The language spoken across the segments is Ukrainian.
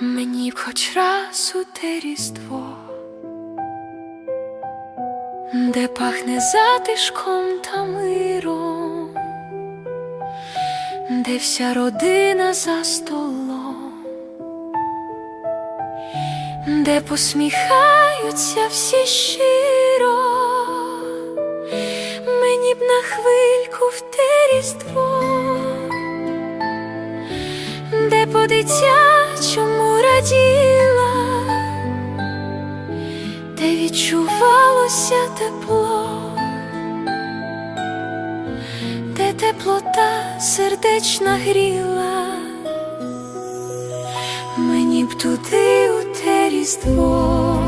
Мені б хоч раз у те різдво, де пахне затишком та миром, де вся родина за столом, де посміхаються всі щиро, мені б на хвильку в те різдво де по дитячому відчувалося тепло, де теплота сердечна гріла, мені б туди у те різдво,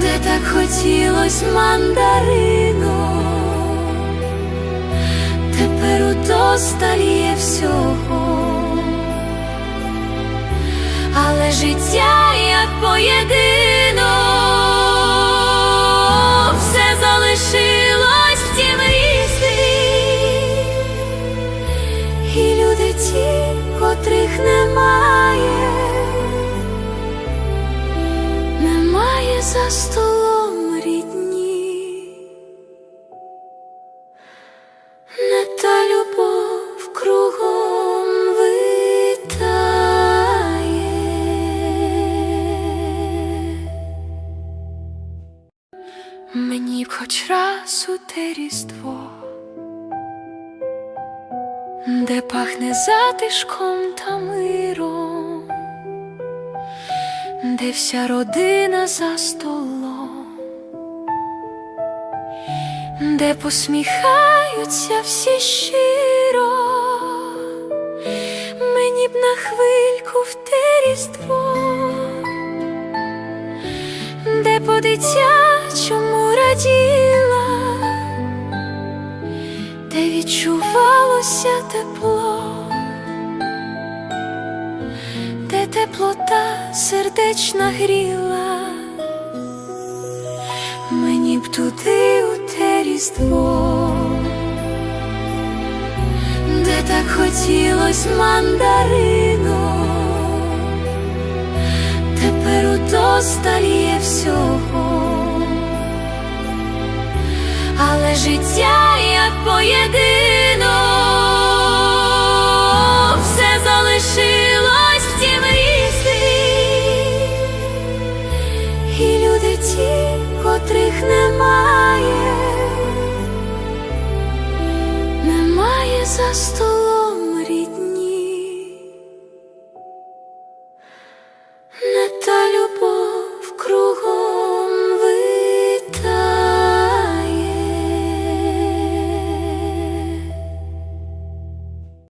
де так хотілось мандарину тепер удосталь є всього, але життя як поєдино, все залишилось в тім і люди ті, котрих немає, немає за столом рідні. Не та любов кругом Мені б хоч раз у те різдво, де пахне затишком та миром, де вся родина за столом де посміхаються всі щиро, мені б на хвильку в те різдво, де по дитячому відчувалося тепло, де теплота сердечна гріла. Мені б туди у те різдво, де так хотілось мандарину, тепер удосталь є всього, але життя як поєдино, лишилось втім різних, і люди ті, котрих немає, немає за столом рідні, не та людина.